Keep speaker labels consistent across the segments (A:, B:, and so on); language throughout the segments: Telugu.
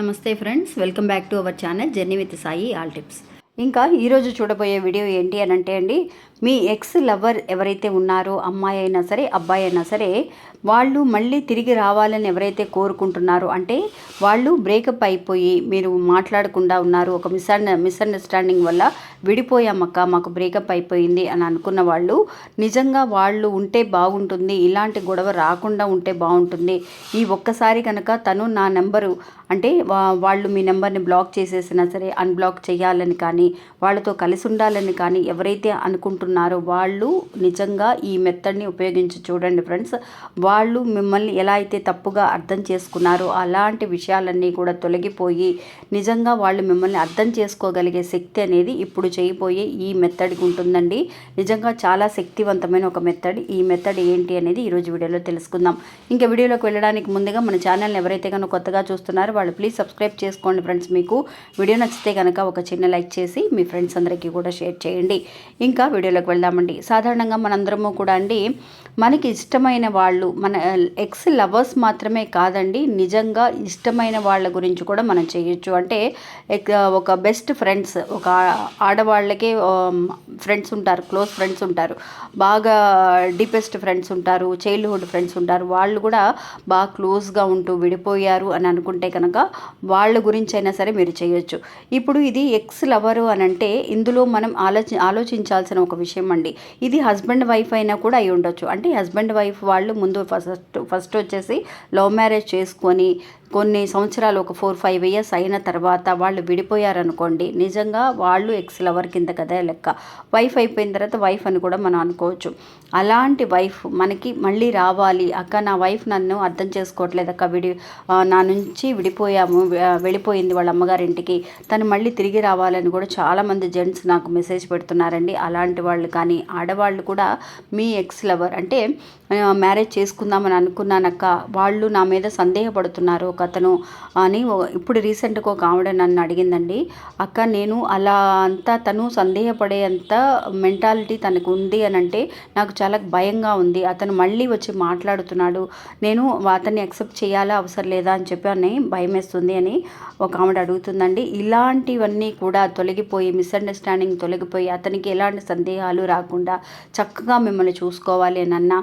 A: నమస్తే friends welcome back to our channel journey with Sai all tips. ఇంకా ఈరోజు చూడబోయే వీడియో ఏంటి అని అంటే అండి మీ ఎక్స్ లవర్ ఎవరైతే ఉన్నారో అమ్మాయి అయినా సరే అబ్బాయి అయినా సరే వాళ్ళు మళ్ళీ తిరిగి రావాలని ఎవరైతే కోరుకుంటున్నారో అంటే వాళ్ళు బ్రేకప్ అయిపోయి మీరు మాట్లాడకుండా ఉన్నారు ఒక మిస్ మిస్అండర్స్టాండింగ్ వల్ల విడిపోయామక్క మాకు బ్రేకప్ అయిపోయింది అని అనుకున్న వాళ్ళు నిజంగా వాళ్ళు ఉంటే బాగుంటుంది ఇలాంటి గొడవ రాకుండా ఉంటే బాగుంటుంది. ఈ ఒక్కసారి కనుక తను నా నెంబరు అంటే వా- వాళ్ళు మీ నెంబర్ని బ్లాక్ చేసేసినా సరే అన్బ్లాక్ చేయాలని కానీ వాళ్ళతో కలిసి ఉండాలని కానీ ఎవరైతే అనుకుంటున్నారో వాళ్ళు నిజంగా ఈ మెథడ్ని ఉపయోగించి చూడండి ఫ్రెండ్స్. వాళ్ళు మిమ్మల్ని ఎలా అయితే తప్పుగా అర్థం చేసుకున్నారో అలాంటి విషయాలన్నీ కూడా తొలగిపోయి నిజంగా వాళ్ళు మిమ్మల్ని అర్థం చేసుకోగలిగే శక్తి అనేది ఇప్పుడు చేయబోయే ఈ మెథడ్కి ఉంటుందండి. నిజంగా చాలా శక్తివంతమైన ఒక మెథడ్. ఈ మెథడ్ ఏంటి అనేది ఈరోజు వీడియోలో తెలుసుకుందాం. ఇంకా వీడియోలోకి వెళ్ళడానికి ముందుగా మన ఛానల్ని ఎవరైతే కనుక కొత్తగా చూస్తున్నారో వాళ్ళు ప్లీజ్ సబ్స్క్రైబ్ చేసుకోండి ఫ్రెండ్స్ మీకు వీడియో నచ్చితే కనుక ఒక చిన్న లైక్ చేసి మీ ఫ్రెండ్స్ అందరికీ కూడా షేర్ చేయండి. ఇంకా వీడియోలోకి వెళ్దామండి. సాధారణంగా మనందరము కూడా అండి మనకి ఇష్టమైన వాళ్ళు మన ఎక్స్ లవర్స్ మాత్రమే కాదండి నిజంగా ఇష్టమైన వాళ్ళ గురించి కూడా మనం చేయొచ్చు. అంటే ఎక్- ఒక బెస్ట్ ఫ్రెండ్స్ ఒక ఆడవాళ్ళకే um, ఫ్రెండ్స్ ఉంటారు క్లోజ్ ఫ్రెండ్స్ ఉంటారు బాగా డీపెస్ట్ ఫ్రెండ్స్ ఉంటారు చైల్డ్హుడ్ ఫ్రెండ్స్ ఉంటారు వాళ్ళు కూడా బాగా క్లోజ్గా ఉంటూ విడిపోయారు అని అనుకుంటే కనుక వాళ్ళ గురించి అయినా సరే మీరు చేయొచ్చు. ఇప్పుడు ఇది ఎక్స్ లవరు అని అంటే ఇందులో మనం ఆలోచి ఆలోచించాల్సిన ఒక విషయం అండి ఇది హస్బెండ్ వైఫ్ అయినా కూడా అయి ఉండొచ్చు అంటే హస్బెండ్ వైఫ్ వాళ్ళు ముందు ఫస్ట్ ఫస్ట్ వచ్చేసి లవ్ మ్యారేజ్ చేసుకొని కొన్ని సంవత్సరాలు ఒక ఫోర్ ఫైవ్ ఇయర్స్ అయిన తర్వాత వాళ్ళు విడిపోయారనుకోండి నిజంగా వాళ్ళు ఎక్స్ లవర్ కింద కదా లెక్క. వైఫ్ అయిపోయిన తర్వాత వైఫ్ అని కూడా మనం అనుకోవచ్చు. అలాంటి వైఫ్ మనకి మళ్ళీ రావాలి. అక్క నా వైఫ్ నన్ను అర్థం చేసుకోవట్లేదు అక్క విడి నా నుంచి విడిపోయాము వెళ్ళిపోయింది వాళ్ళ అమ్మగారింటికి. తను మళ్ళీ తిరిగి రావాలని కూడా చాలామంది జెంట్స్ నాకు మెసేజ్ పెడుతున్నారండి. అలాంటి వాళ్ళు కానీ ఆడవాళ్ళు కూడా మీ ఎక్స్ లవర్ అంటే మ్యారేజ్ చేసుకుందామని అనుకున్నానక్క వాళ్ళు నా మీద సందేహపడుతున్నారు. ఒక అతను అని ఇప్పుడు రీసెంట్గా ఒక ఆవిడ నన్ను అడిగిందండి. అక్క నేను అలా అంతా తను సందేహపడే అంత మెంటాలిటీ తనకు ఉంది అని అంటే నాకు చాలా భయంగా ఉంది. అతను మళ్ళీ వచ్చి మాట్లాడుతున్నాడు. నేను అతన్ని యాక్సెప్ట్ చేయాలా అవసరం లేదా అని చెప్పి అని భయం వేస్తుంది అని ఒక ఆవిడ అడుగుతుందండి. ఇలాంటివన్నీ కూడా తొలగిపోయి మిస్అండర్స్టాండింగ్ తొలగిపోయి అతనికి ఎలాంటి సందేహాలు రాకుండా చక్కగా మిమ్మల్ని చూసుకోవాలి అని అన్న.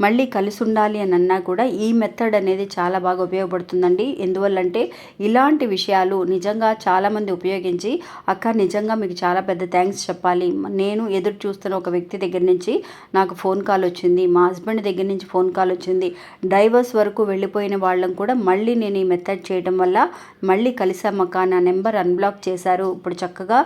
A: మళ్ళీ కలిసి ఉండాలి అని అన్నా కూడా ఈ మెథడ్ అనేది చాలా బాగా ఉపయోగపడుతుందండి. ఎందువల్లంటే ఇలాంటి విషయాలు నిజంగా చాలామంది ఉపయోగించి అక్క నిజంగా మీకు చాలా పెద్ద థ్యాంక్స్ చెప్పాలి. నేను ఎదురు చూస్తున్న ఒక వ్యక్తి దగ్గర నుంచి నాకు ఫోన్ కాల్ వచ్చింది మా హస్బెండ్ దగ్గర నుంచి ఫోన్ కాల్ వచ్చింది. డైవర్స్ వరకు వెళ్ళిపోయిన వాళ్ళం కూడా మళ్ళీ నేను ఈ మెథడ్ చేయడం వల్ల మళ్ళీ కలిసామక్క నా నెంబర్ అన్బ్లాక్ చేశారు. ఇప్పుడు చక్కగా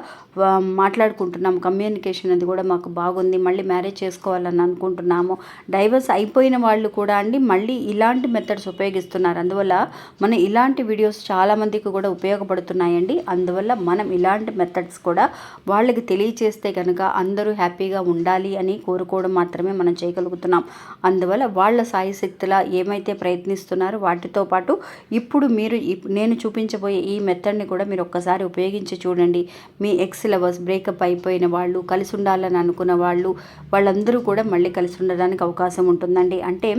A: మాట్లాడుకుంటున్నాము మాట్లాడుకుంటున్నాం. కమ్యూనికేషన్ అది కూడా మాకు బాగుంది. మళ్ళీ మ్యారేజ్ చేసుకోవాలని అనుకుంటున్నాము. డైవర్స్ అయిపోయిన వాళ్ళు కూడా అండి మళ్ళీ ఇలాంటి మెథడ్స్ ఉపయోగిస్తున్నారు. అందువల్ల మన ఇలాంటి వీడియోస్ చాలామందికి కూడా ఉపయోగపడుతున్నాయండి. అందువల్ల మనం ఇలాంటి మెథడ్స్ కూడా వాళ్ళకి తెలియచేస్తే కనుక అందరూ హ్యాపీగా ఉండాలి అని కోరుకోవడం మాత్రమే మనం చేయగలుగుతున్నాం. అందువల్ల వాళ్ళ సాయశక్తుల ఏమైతే ప్రయత్నిస్తున్నారో వాటితో పాటు ఇప్పుడు మీరు ఇప్- నేను చూపించబోయే ఈ మెథడ్ని కూడా మీరు ఒక్కసారి ఉపయోగించి చూడండి. మీ ఎక్స్ లవర్స్ బ్రేకప్ అయిపోయిన వాళ్ళు కలిసి ఉండాలని అనుకున్న వాళ్ళు వాళ్ళందరూ కూడా మళ్ళీ కలిసి ఉండడానికి అవకాశం ఉంటుంది. ఉంటుందండి. అంటే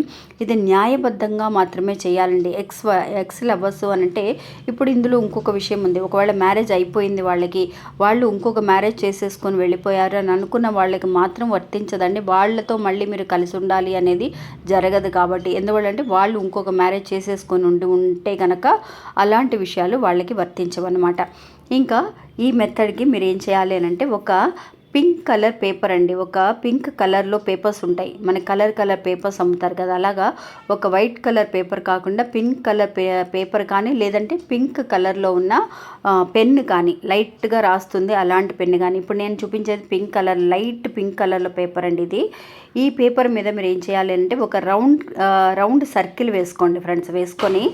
A: ఇది న్యాయబద్ధంగా మాత్రమే చేయాలండి. ఎక్స్ ఎక్స్ లవర్స్ అని అంటే ఇప్పుడు ఇందులో ఇంకొక విషయం ఉంది. ఒకవేళ మ్యారేజ్ అయిపోయింది వాళ్ళకి వాళ్ళు ఇంకొక మ్యారేజ్ చేసేసుకొని వెళ్ళిపోయారు అని అనుకున్న వాళ్ళకి మాత్రం వర్తించదండి. వాళ్ళతో మళ్ళీ మీరు కలిసి ఉండాలి అనేది జరగదు కాబట్టి. ఎందువల్లంటే వాళ్ళు ఇంకొక మ్యారేజ్ చేసేసుకొని ఉండి ఉంటే కనుక అలాంటి విషయాలు వాళ్ళకి వర్తించవన్నమాట. ఇంకా ఈ మెథడ్కి మీరు ఏం చేయాలి అని అంటే ఒక పింక్ కలర్ పేపర్ అండి. ఒక పింక్ కలర్లో పేపర్స్ ఉంటాయి. మన కలర్ కలర్ పేపర్స్ అమ్ముతారు కదా. అలాగా ఒక వైట్ కలర్ పేపర్ కాకుండా పింక్ కలర్ పే పేపర్ కానీ లేదంటే పింక్ కలర్లో ఉన్న పెన్ కానీ లైట్గా రాస్తుంది అలాంటి పెన్ కానీ. ఇప్పుడు నేను చూపించేది పింక్ కలర్ లైట్ పింక్ కలర్లో పేపర్ అండి ఇది. ఈ పేపర్ మీద మీరు ఏం చేయాలి అంటే ఒక రౌండ్ రౌండ్ సర్కిల్ వేసుకోండి ఫ్రెండ్స్. వేసుకొని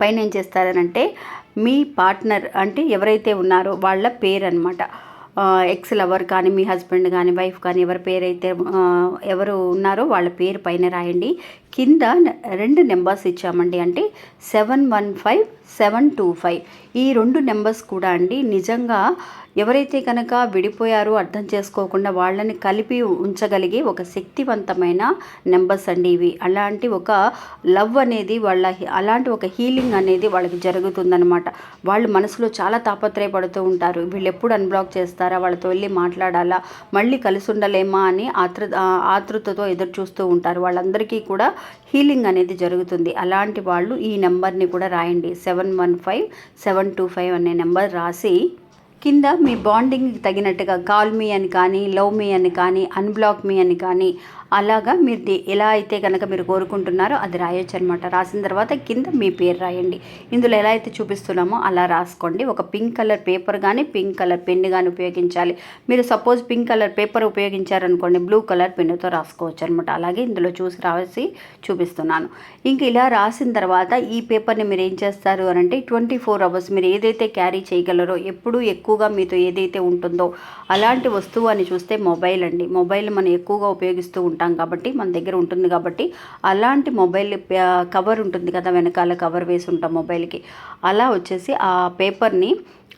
A: పైన ఏం చేస్తారనంటే మీ పార్ట్నర్ అంటే ఎవరైతే ఉన్నారో వాళ్ళ పేరు అనమాట ఎక్స్ లవర్ కానీ మీ హస్బెండ్ కానీ వైఫ్ కానీ ఎవరి పేరు అయితే ఎవరు ఉన్నారో వాళ్ళ పేరు పైన రాయండి. కింద రెండు నెంబర్స్ ఇచ్చామండి. అంటే seven one five seven two five. ఈ రెండు నెంబర్స్ కూడా అండి నిజంగా ఎవరైతే కనుక విడిపోయారో అర్థం చేసుకోకుండా వాళ్ళని కలిపి ఉంచగలిగే ఒక శక్తివంతమైన నెంబర్స్ అండి ఇవి. అలాంటి ఒక లవ్ అనేది వాళ్ళ అలాంటి ఒక హీలింగ్ అనేది వాళ్ళకి జరుగుతుందనమాట వాళ్ళు మనసులో చాలా తాపత్రయపడుతూ ఉంటారు. వీళ్ళు ఎప్పుడు అన్బ్లాక్ చేస్తారా? వాళ్ళతో వెళ్ళి మాట్లాడాలా? మళ్ళీ కలిసి ఉండలేమా? అని ఆతృ ఆతృతతో ఎదురు చూస్తూ ఉంటారు. వాళ్ళందరికీ కూడా హీలింగ్ అనేది జరుగుతుంది. అలాంటి వాళ్ళు ఈ నెంబర్ని కూడా రాయండి. Seven one five seven two five అనే నెంబర్ రాసి కింద మీ బాండింగ్కి తగినట్టుగా కాల్ మీ అని కానీ లవ్ మీ అని కానీ అన్బ్లాక్ మీ అని కానీ అలాగా మీరు ఎలా అయితే కనుక మీరు కోరుకుంటున్నారో అది రాయొచ్చు అనమాట రాసిన తర్వాత కింద మీ పేరు రాయండి. ఇందులో ఎలా అయితే చూపిస్తున్నామో అలా రాసుకోండి. ఒక పింక్ కలర్ పేపర్ కానీ పింక్ కలర్ పెన్ కానీ ఉపయోగించాలి. మీరు సపోజ్ పింక్ కలర్ పేపర్ ఉపయోగించారనుకోండి బ్లూ కలర్ పెన్నుతో రాసుకోవచ్చు అనమాట అలాగే ఇందులో చూసి రాసి చూపిస్తున్నాను. ఇంక ఇలా రాసిన తర్వాత ఈ పేపర్ని మీరు ఏం చేస్తారు అని అంటే ట్వంటీ ఫోర్ అవర్స్ మీరు ఏదైతే క్యారీ చేయగలరో ఎప్పుడు ఎక్కువగా మీతో ఏదైతే ఉంటుందో అలాంటి వస్తువు అని చూస్తే మొబైల్ అండి. మొబైల్ మనం ఎక్కువగా ఉపయోగిస్తూ ఉంటాం. ఉంటాం కాబట్టి మన దగ్గర ఉంటుంది కాబట్టి అలాంటి మొబైల్ కవర్ ఉంటుంది కదా వెనకాల కవర్ వేసి ఉంటాం మొబైల్కి. అలా వచ్చేసి ఆ పేపర్ని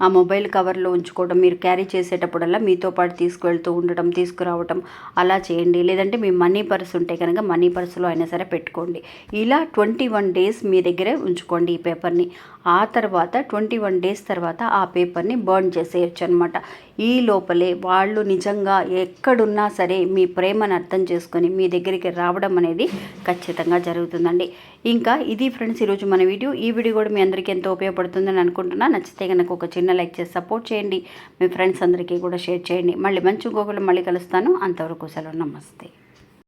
A: ఆ మొబైల్ కవర్లో ఉంచుకోవడం మీరు క్యారీ చేసేటప్పుడల్లా మీతో పాటు తీసుకువెళ్తూ ఉండటం తీసుకురావటం అలా చేయండి. లేదంటే మీ మనీ పర్స్ ఉంటే కనుక మనీ పర్సులో అయినా సరే పెట్టుకోండి. ఇలా ట్వంటీ వన్ డేస్ మీ దగ్గరే ఉంచుకోండి ఈ పేపర్ని. ఆ తర్వాత ట్వంటీ వన్ డేస్ తర్వాత ఆ పేపర్ని బర్న్ చేసేయచ్చు అనమాట ఈ లోపలే వాళ్ళు నిజంగా ఎక్కడున్నా సరే మీ ప్రేమను అర్థం చేసుకొని మీ దగ్గరికి రావడం అనేది ఖచ్చితంగా జరుగుతుందండి. ఇంకా ఇది ఫ్రెండ్స్ ఈరోజు మన వీడియో. ఈ వీడియో కూడా మీ అందరికీ ఎంతో ఉపయోగపడుతుందని అనుకుంటున్నా. నచ్చితే కనుక ఒక చిన్న లైక్ చేసి సపోర్ట్ చేయండి. మీ ఫ్రెండ్స్ అందరికీ కూడా షేర్ చేయండి. మళ్ళీ మంచి ఇంకొకరు మళ్ళీ కలుస్తాను. అంతవరకు సెలవు. నమస్తే.